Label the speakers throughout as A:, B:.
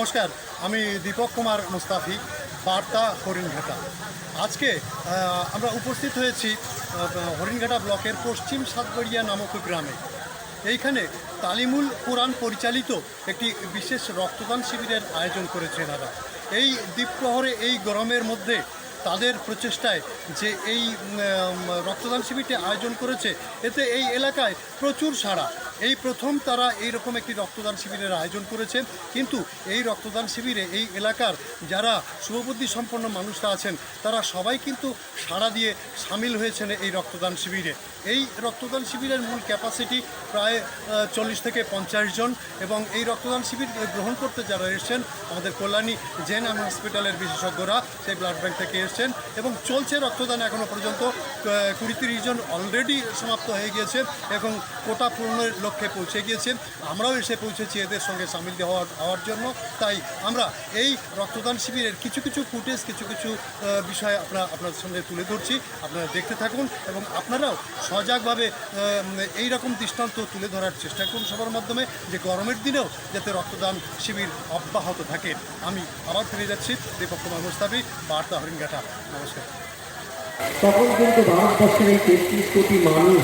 A: নমস্কার, আমি দীপক কুমার মুস্তাফি, বার্তা হরিণঘাটা। আজকে আমরা উপস্থিত হয়েছি হরিণঘাটা ব্লকের পশ্চিম সাতগড়িয়া নামক গ্রামে। এইখানে তালিমুল কোরআন পরিচালিত একটি বিশেষ রক্তদান শিবিরের আয়োজন করেছে এনারা এই দ্বীপপ্রহরে, এই গরমের মধ্যে তাদের প্রচেষ্টায় যে এই রক্তদান শিবিরটি আয়োজন করেছে, এতে এই এলাকায় প্রচুর সাড়া। এই প্রথম তারা এই রকম একটি রক্তদান শিবিরের আয়োজন করেছে। কিন্তু এই রক্তদান শিবিরে এই এলাকার যারা শুভবুদ্ধি সম্পন্ন মানুষরা আছেন, তারা সবাই কিন্তু সাড়া দিয়ে সামিল হয়েছেন এই রক্তদান শিবিরে। এই রক্তদান শিবিরের মূল ক্যাপাসিটি প্রায় চল্লিশ থেকে পঞ্চাশ জন এবং এই রক্তদান শিবির গ্রহণ করতে যারা এসেছেন, আমাদের কল্যাণী জেন অ্যান্ড হসপিটালের বিশেষজ্ঞরা সেই ব্লাড ব্যাংক থেকে এসেছেন এবং চলছে রক্তদান এখনও পর্যন্ত কুড়ি তিরিশ জন অলরেডি সমাপ্ত হয়ে গিয়েছে এবং কোটা পূরণের লক্ষ্যে পৌঁছে গিয়েছেন। আমরাও এসে পৌঁছেছি এদের সঙ্গে সামিল হওয়ার হওয়ার জন্য। তাই আমরা এই রক্তদান শিবিরের কিছু কিছু ফুটেজ, কিছু কিছু বিষয় আপনার, আপনাদের সঙ্গে তুলে ধরছি। আপনারা দেখতে থাকুন এবং আপনারাও সজাগভাবে এই রকম দৃষ্টান্ত তুলে ধরার চেষ্টা করুন সবার মাধ্যমে, যে গরমের দিনেও যাতে রক্তদান শিবির অব্যাহত থাকে। আমি আবার ফিরে যাচ্ছি। দীপক কুমার মুস্তাফি, বার্তা হরিণঘাটা। নমস্কার।
B: তখন কিন্তু ভারতবর্ষের এই তেত্রিশ কোটি মানুষ,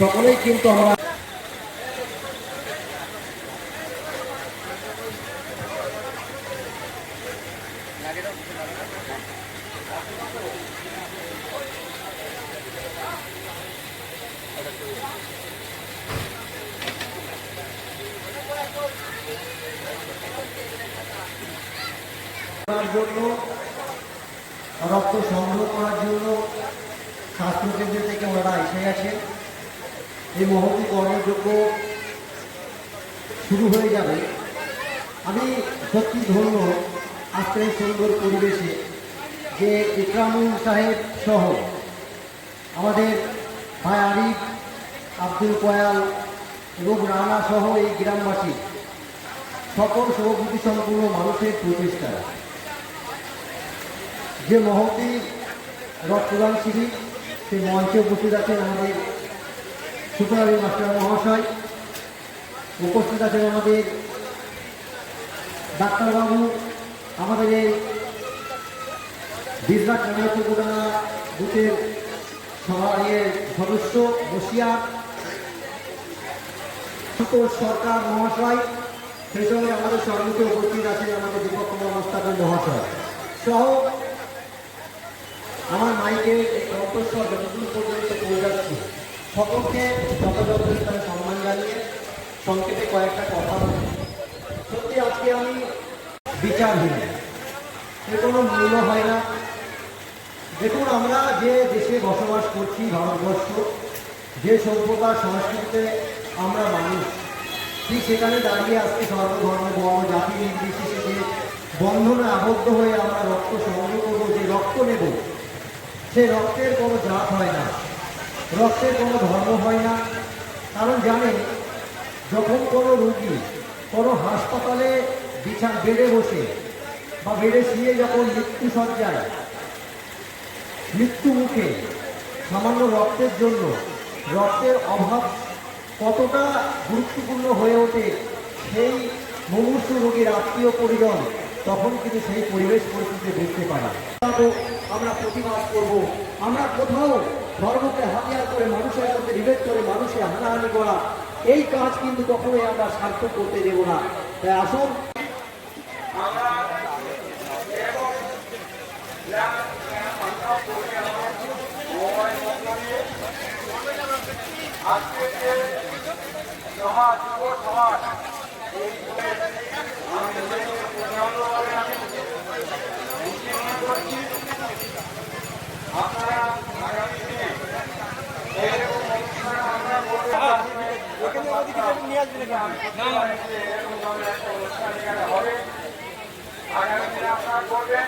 B: সকলেই কিন্তু আমরা করার জন্য রক্ত সংগ্রহ করার জন্য স্বাস্থ্যকেন্দ্র থেকে ওনারা এসে গেছে, এই মহতি কর্মযোগ্য শুরু হয়ে যাবে। আমি সত্যি ধন্য আজকের সুন্দর পরিবেশে যে ইকরামুল সাহেব সহ আমাদের ভাই আরিফ, আব্দুল কয়াল এবং রানা সহ এই গ্রামবাসী সকল সহভূতি সম্পূর্ণ মানুষের প্রচেষ্টা। যে মহতি রক্তদান শিবির সেই মঞ্চে উপস্থিত আছেন আমাদের সুতরাবী মাস্টার মহাশয়, উপস্থিত আছেন আমাদের ডাক্তারবাবু, আমাদের এই বিজনাথ নারায়ণপুরা বুথের সভা ইয়ে সদস্য বসিয়া সুতোষ সরকার মহাশয়, সেই সঙ্গে আমাদের সম্মুখে উপস্থিত আছেন আমাদের দীপক কুমার মোস্তাফিজ মহাশয়। সহ আমার মাইকে এই যতদূর পর্যন্ত পৌঁছাচ্ছি সকলকে যথাযথ স্থানে সম্মান জানিয়ে সংক্ষেপে কয়েকটা কথা বলি। সত্যি আজকে আমি বিচারহীন। এর কোনো মূল্য হয় না। দেখুন, আমরা যে দেশে বসবাস করছি, ভারতবর্ষ, যে সভ্যতা সংস্কৃতিতে আমরা মানুষ, ঠিক সেখানে দাঁড়িয়ে আজকে সর্বধর্ম বর্ণ, জাতি নির্বিশেষে বন্ধনে আবদ্ধ হয়ে আমরা রক্ত সংগ্রহ করব, যে রক্ত নেব সেই রক্তের কোনো জাত হয় না। রক্তের কোনো ধর্ম হয় না। কারণ জানেন যখন কোনো রুগী কোনো হাসপাতালে বিছান বেডে বসে বা বেডে শুয়ে যখন মৃত্যু সজ্জায়, মৃত্যু মুখে সামান্য রক্তের জন্য রক্তের অভাব কতটা গুরুত্বপূর্ণ হয়ে ওঠে, সেই মুমূর্ষ রোগীর আত্মীয় পরিজন তখন কিন্তু সেই পরিবেশ পরিস্থিতি দেখতে পারি আমরা প্রতিবাদ করব। আমরা কোথাও ধর্মকে হাতিয়ার করে, মানুষের মধ্যে বিভেদ করে মানুষের হানাহানি করা, এই কাজ কিন্তু কখনোই আমরা সার্থক করতে দেব না। তাই আসুন।
C: আজকে যে সমাজ সমাজ এই আমি নিজেকে পূর্ণাঙ্গভাবে আমি উত্তীর্ণ করছি আপনারা আগামী দিনে এরকম অনুষ্ঠান আমরা করতে এরকমভাবে একটা অনুষ্ঠান এখানে হবে আগামী দিনে আপনারা করবেন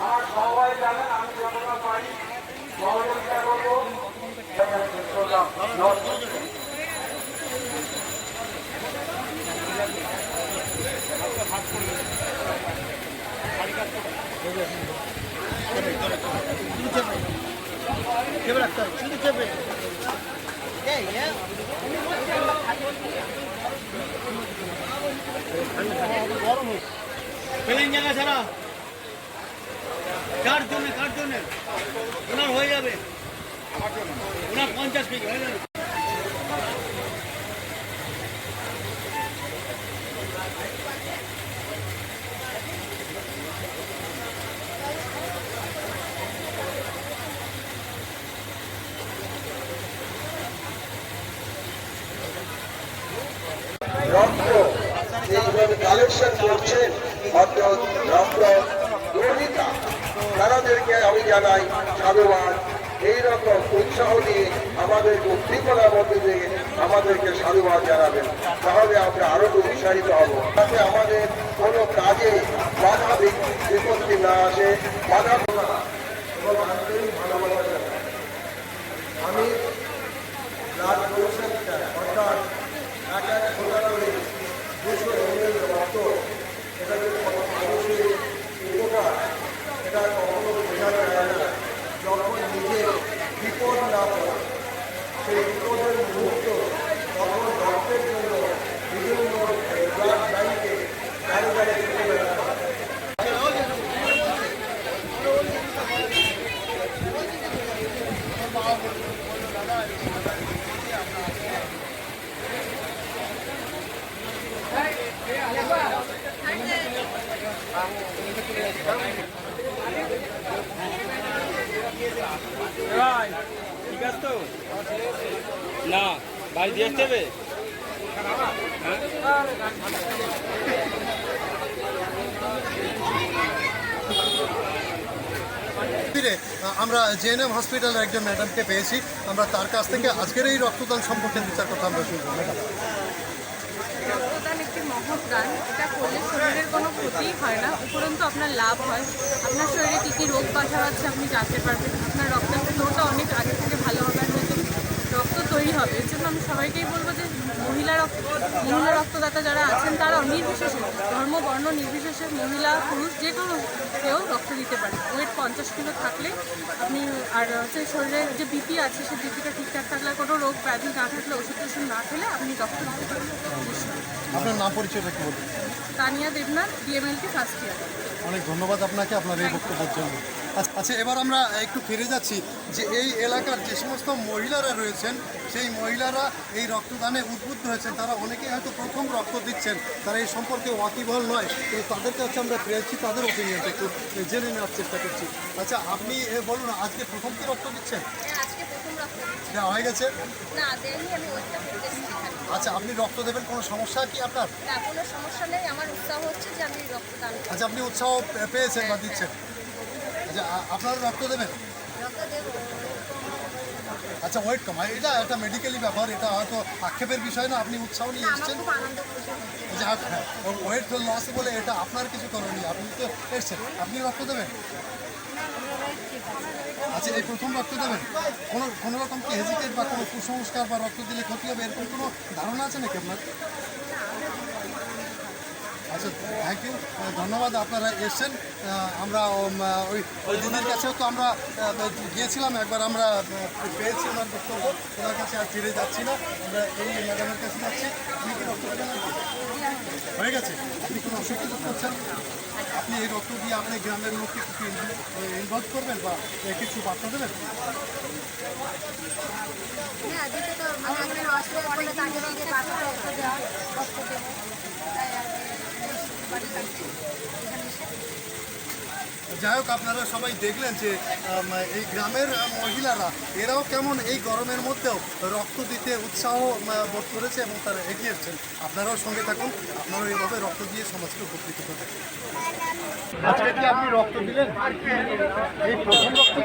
C: আমার সবাই জানেন আমি যতটা পারি সহযোগিতা করব নমস্কার
A: চেপে
D: প্লেন জায়গা ছাড়া কার জন্য কার জন্য? ওনার হয়ে যাবে। ওনার পঞ্চাশ কেজি হয়ে যাবে।
E: কালেকশন করছেন রক্ত গ্রহিতা তারাদেরকে আমি জানাই সাধুবাদ। এইরকম উৎসাহ দিয়ে আমাদের উদ্দীপনার মধ্যে দিয়ে আমাদেরকে সাধুবাদ জানাবেন। তাহলে আমরা আরও উৎসাহিত হব। যাতে আমাদের কোনো কাজে বাধা বিপত্তি না আসে, বাধা না এবং আন্তরিক ভালোবাসা জানাই। আমি ব্লাড ডোনেশনটা অর্থাৎ এক এক ফোটা করে দুশো এমএল রক্ত এটা যে কত মানুষের উপকার এটা কখনো বোঝা যায় না যখন নিজের বিপদ না পড়ে সেই বিপদের মুহূর্ত তখন রক্তের জন্য বিভিন্ন ব্লাড ব্যাংকে গাড়ি গাড়ি ছুটে বেড়াতে হয়।
D: আছে? তো না, বাড়ি দিয়ে আসতে হবে?
A: আমরা জেএনএম হসপিটালের একজন ম্যাডামকে পেয়েছি। আমরা তার কাছ থেকে আজকের এই রক্তদান সম্পর্কে বিচার চার কথা আমরা শুনব। ম্যাডাম
F: একটি এটা করলে শরীরের কোনো ক্ষতিই হয় না, উপরন্তু আপনার লাভ হয়। আপনার শরীরে কী কী রোগ বাসা আছে আপনি জানতে পারবেন। আপনার রক্তের ফ্লোটা অনেক আগে থেকে ভালো হবে আর নতুন রক্ত তৈরি হবে। এর জন্য আমি সবাইকেই বলব যে মহিলা রক্ত, মহিলা রক্তদাতা যারা আছেন, তারা নির্বিশেষে ধর্ম, বর্ণ নির্বিশেষে মহিলা, পুরুষ, যে কোনো কেউ রক্ত দিতে পারে। ওয়েট পঞ্চাশ কিলো থাকলে আপনি, আর হচ্ছে শরীরের যে বিপি আছে, সেই বিপিটা ঠিকঠাক থাকলে, কোনো রোগ ব্যাধি না থাকলে ওষুধ টষুধ না খেলে আপনি রক্ত দিতে পারেন।
A: আপনার নাম পরিচয়টা একটু বলুন।
F: Tania Debnath DMLT first year
A: অনেক ধন্যবাদ আপনাকে আপনার এই বক্তব্যের জন্য। আচ্ছা- আচ্ছা এবার আমরা একটু ফিরে যাচ্ছি যে এই এলাকার যে সমস্ত মহিলারা রয়েছেন সেই মহিলারা এই রক্তদানে উদ্বুদ্ধ হয়েছেন। তারা অনেকেই হয়তো প্রথম রক্ত দিচ্ছেন তারা এই সম্পর্কে ওয়াকিবহল নয় কিন্তু তাদের কাছে আমরা পেয়েছি তাদের ওপিনিয়নটা একটু জেনে নেওয়ার চেষ্টা করছি। আচ্ছা আপনি এ বলুন আজকে প্রথম কি রক্ত দিচ্ছেন? হয়ে গেছে?
G: না আমি
A: আচ্ছা আপনি রক্ত দেবেন কোনো সমস্যা কি আপনার?
G: না কোনো সমস্যা নেই। আমার উৎসাহ হচ্ছে যে আমি রক্তদান করব।
A: আচ্ছা আপনি উৎসাহ পে- পেয়েছেন বা দিচ্ছেন? আচ্ছা আ- আপনারা রক্ত দেবেন?
G: রক্ত দেবো।
A: আচ্ছা ওয়েট কম এটা একটা মেডিকেলি ব্যাপার এটা হয়তো আক্ষেপের বিষয় না আপনি উৎসাহ নিয়ে
G: আমার
A: এসছেন।
G: খুব আনন্দ
A: যে হ্যাঁ ওয়েট লস বলে এটা আপনার কিছু করণীয় আপনি তো এসছেন। আপনি রক্ত দেবেন? আচ্ছা এই প্রথম রক্ত দেবেন? কোনো কোনো রকম কি হেজিটেট বা কোনো কুসংস্কার বা রক্ত দিলে ক্ষতি হবে? এরকম কোনো ধারণা আছে নাকি আপনার? আচ্ছা থ্যাংক ইউ ধন্যবাদ, আপনারা এসছেন। আমরা ওই ওই দিদির কাছেও তো আমরা গিয়েছিলাম, একবার আমরা পেয়েছি ওনার বক্তব্য। ওনার কাছে আর ফিরে যাচ্ছি না। আমরা এই ম্যাডামের কাছে যাচ্ছি। আপনি কি রক্ত হয়ে গেছে। আপনি কোনো অসুবিধা বোধ করছেন? আপনি এই রক্ত দিয়ে আপনি গ্রামের লোককে কিছু ইনভলভ করবেন বা কিছু বার্তা দেবেন?
G: হ্যাঁ তো অসুবিধা তাকে বাড়ি থাকতে এখানে এসে
A: যাই হোক, আপনারা সবাই দেখলেন যে এই গ্রামের মহিলারা, এরাও কেমন এই গরমের মধ্যেও রক্ত দিতে উৎসাহ বোধ করেছে এবং তারা এগিয়েছেন আপনারাও সঙ্গে থাকুন, আপনারাও এইভাবে রক্ত দিয়ে সমাজকে উপকৃত করবেন। আজকে কি আপনি রক্ত দিলেন? এই রক্ত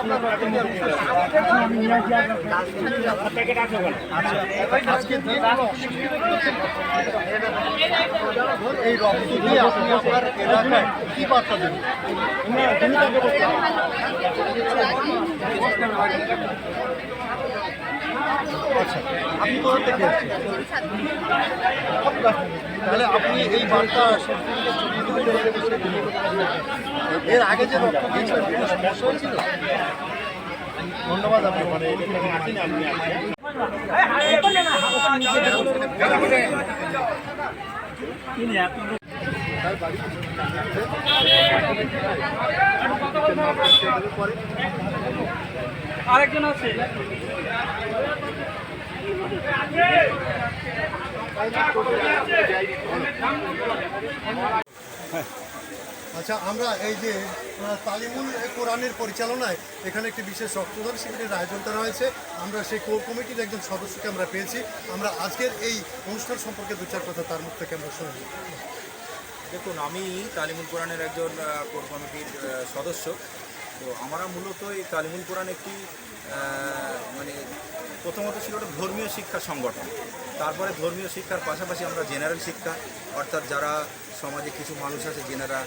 A: আপনার আচ্ছা এই রক্ত দিয়ে আপনি আপনার এলাকায় কি বার্তা দেবেন? আচ্ছা আপনি কোথা থেকে তাহলে আপনি এই বার্তা এর আগে যে রক্ত দিয়েছিলেন কোনো সমস্যা হয়েছিল? ধন্যবাদ আপনি মানে
D: আরেকজন আছে।
A: আচ্ছা আমরা এই যে তালিমুল কোরআনের পরিচালনায় এখানে একটি বিশেষ রক্তদান শিবিরের আয়োজন করা হয়েছে। আমরা সেই কোর কমিটির একজন সদস্যকে আমরা পেয়েছি। আমরা আজকের এই অনুষ্ঠান সম্পর্কে দু চার কথা তার মুখ থেকে আমরা শুনে নিই।
H: দেখুন, আমি তালিমুল কোরআনের একজন কোর কমিটির সদস্য। তো আমরা মূলত এই তালিমুল কোরআন একটি মানে প্রথমত ছিল একটা ধর্মীয় শিক্ষা সংগঠন। তারপরে ধর্মীয় শিক্ষার পাশাপাশি আমরা জেনারেল শিক্ষা, অর্থাৎ যারা সমাজে কিছু মানুষ আছে যেনারা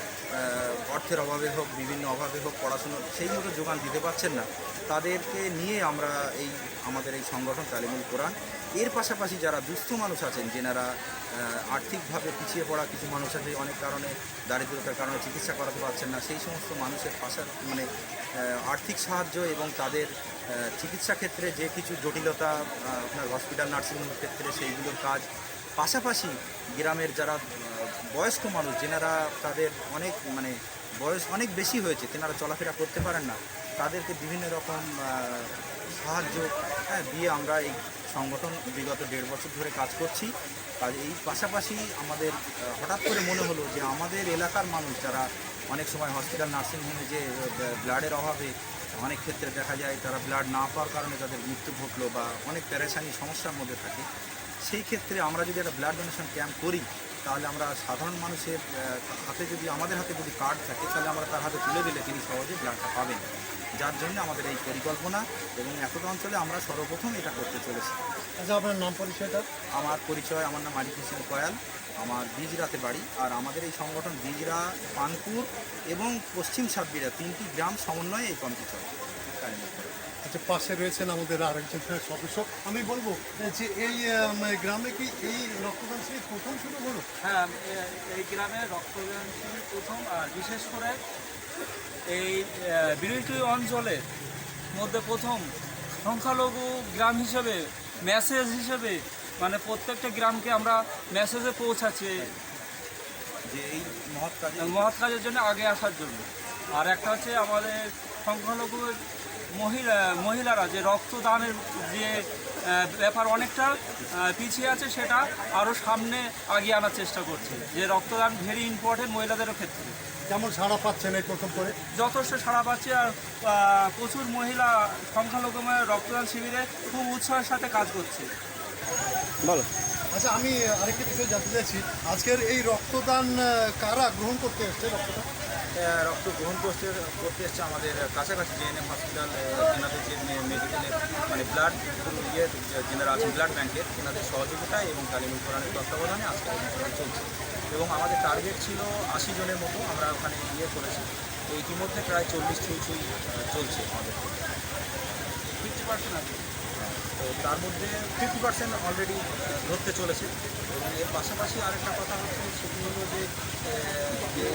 H: অর্থের অভাবে হোক, বিভিন্ন অভাবে হোক, পড়াশুনো সেই মতো যোগান দিতে পারছেন না, তাদেরকে নিয়ে আমরা এই, আমাদের এই সংগঠন তালিমুল কোরআন এর পাশাপাশি যারা দুস্থ মানুষ আছেন যেনারা আর্থিকভাবে পিছিয়ে পড়া কিছু মানুষ আছে অনেক কারণে দারিদ্রতার কারণে চিকিৎসা করাতে পারছেন না সেই সমস্ত মানুষের পাশা মানে আর্থিক সাহায্য এবং তাদের চিকিৎসা ক্ষেত্রে যে কিছু জটিলতা আপনার হসপিটাল নার্সিংহোমের ক্ষেত্রে সেইগুলোর কাজ পাশাপাশি গ্রামের যারা বয়স্ক মানুষ যেনারা তাদের অনেক মানে বয়স অনেক বেশি হয়েছে তেনারা চলাফেরা করতে পারেন না তাদেরকে বিভিন্ন রকম সাহায্য হ্যাঁ, দিয়ে আমরা এই সংগঠন বিগত দেড় বছর ধরে কাজ করছি। আর এই পাশাপাশি আমাদের হঠাৎ করে মনে হলো যে আমাদের এলাকার মানুষ যারা অনেক সময় হসপিটাল নার্সিংহোমে যে ব্লাডের অভাবে অনেক ক্ষেত্রে দেখা যায় তারা ব্লাড না পাওয়ার কারণে তাদের মৃত্যু ঘটলো বা অনেক প্যারেশানি সমস্যার মধ্যে থাকে। সেই ক্ষেত্রে আমরা যদি একটা ব্লাড ডোনেশন ক্যাম্প করি, তাহলে আমরা সাধারণ মানুষের হাতে যদি আমাদের হাতে যদি কার্ড থাকে, তাহলে আমরা তার হাতে তুলে দিলে তিনি সহজে ব্লাডটা পাবেন। যার জন্য আমাদের এই পরিকল্পনা এবং এতটা অঞ্চলে আমরা সর্বপ্রথম এটা করতে চলেছি।
A: আচ্ছা আপনার নাম পরিচয়টা?
H: আমার পরিচয় আমার নাম আরিফ হোসেন কয়াল। আমার বীজরাতে বাড়ি আর আমাদের এই সংগঠন বীজরা পানপুর এবং পশ্চিম সাতবিরা তিনটি গ্রাম সমন্বয়ে এই কমিটি চলে।
A: আচ্ছা পাশে রয়েছেন আমাদের আরেকজন সদস্য। আমি বলব যে এই গ্রামে কি এই রক্তদান শিবির প্রথম শুরু হলো?
I: হ্যাঁ এই গ্রামে রক্তদান শিবির প্রথম আর বিশেষ করে এই বিরোধী অঞ্চলের মধ্যে প্রথম সংখ্যালঘু গ্রাম হিসেবে মেসেজ হিসেবে মানে প্রত্যেকটা গ্রামকে আমরা মেসেজে পৌঁছাচ্ছি
H: যে এই মহৎ
I: কাজের জন্য আগে আসার জন্য। আর একটা হচ্ছে আমাদের সংখ্যালঘু মহিলা মহিলারা যে রক্তদানের যে ব্যাপার অনেকটা পিছিয়ে আছে সেটা আরও সামনে আগিয়ে আনার চেষ্টা করছে। যে রক্তদান ভেরি ইম্পর্টেন্ট মহিলাদেরও ক্ষেত্রে।
A: কেমন সাড়া পাচ্ছেন এই প্রথম করে?
I: যথেষ্ট সাড়া পাচ্ছে আর প্রচুর মহিলা সংখ্যালঘু রক্তদান শিবিরে খুব উৎসাহের সাথে কাজ করছে। বলো।
A: আচ্ছা আমি আরেকটি বিষয় জানতে চাইছি। আজকের এই রক্তদান কারা গ্রহণ করতে এসছে রক্তদান?
H: রক্ত গ্রহণ করতে করতে এসছে আমাদের কাছাকাছি জেএনএম হসপিটাল তেনাদের যে মেডিকেলের মানে ব্লাড ইয়ে যেনারা আছেন ব্লাড ব্যাংকের তেনাদের সহযোগিতায় এবং তালিমুল কোরআনের তত্ত্বাবধানে আজকে অনুষ্ঠান চলছে। এবং আমাদের টার্গেট ছিল আশি জনের মতো আমরা ওখানে ইয়ে করেছি। তো ইতিমধ্যে প্রায় চল্লিশ ছুঁই চলছে আমাদের।
I: ফিফটি পার্সেন্ট আছে।
H: তো তার মধ্যে ফিফটি পার্সেন্ট অলরেডি ধরতে চলেছে। এবং এর পাশাপাশি আরেকটা কথা হচ্ছে সেটি হলো যে আহ,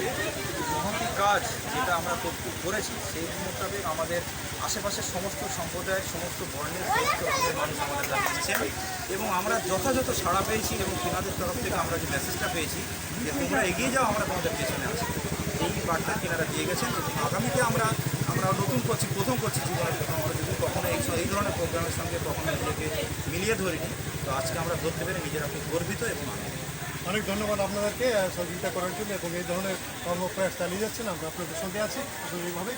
H: কাজ যেটা আমরা করেছি সেই মোতাবেক আমাদের আশেপাশের সমস্ত সম্প্রদায়ের সমস্ত বর্ণের সমস্ত মানুষ আমাদের কাছে এবং আমরা যথাযথ সাড়া পেয়েছি এবং তেনাদের তরফ থেকে আমরা যে মেসেজটা পেয়েছি যে তোমরা এগিয়ে যাও আমরা তোমাদের পেছনে আছি। এই বার্তা তেনারা দিয়ে গেছেন। এবং আগামীতে আমরা আমরা নতুন করছি, প্রথম করছি জীবনে আমরা যদি কখনো এই এই ধরনের প্রোগ্রামের সঙ্গে কখনো নিজেকে মিলিয়ে ধরিনি, তো আজকে আমরা ধরতে পেরে নিজেরা খুব গর্বিত এবং
A: অনেক ধন্যবাদ আপনাদেরকে সহযোগিতা করার জন্য এবং এই ধরনের কর্মপ্রয়াস চালিয়ে যাচ্ছেন। আমরা আপনাদের সঙ্গে আছি। এইভাবেই।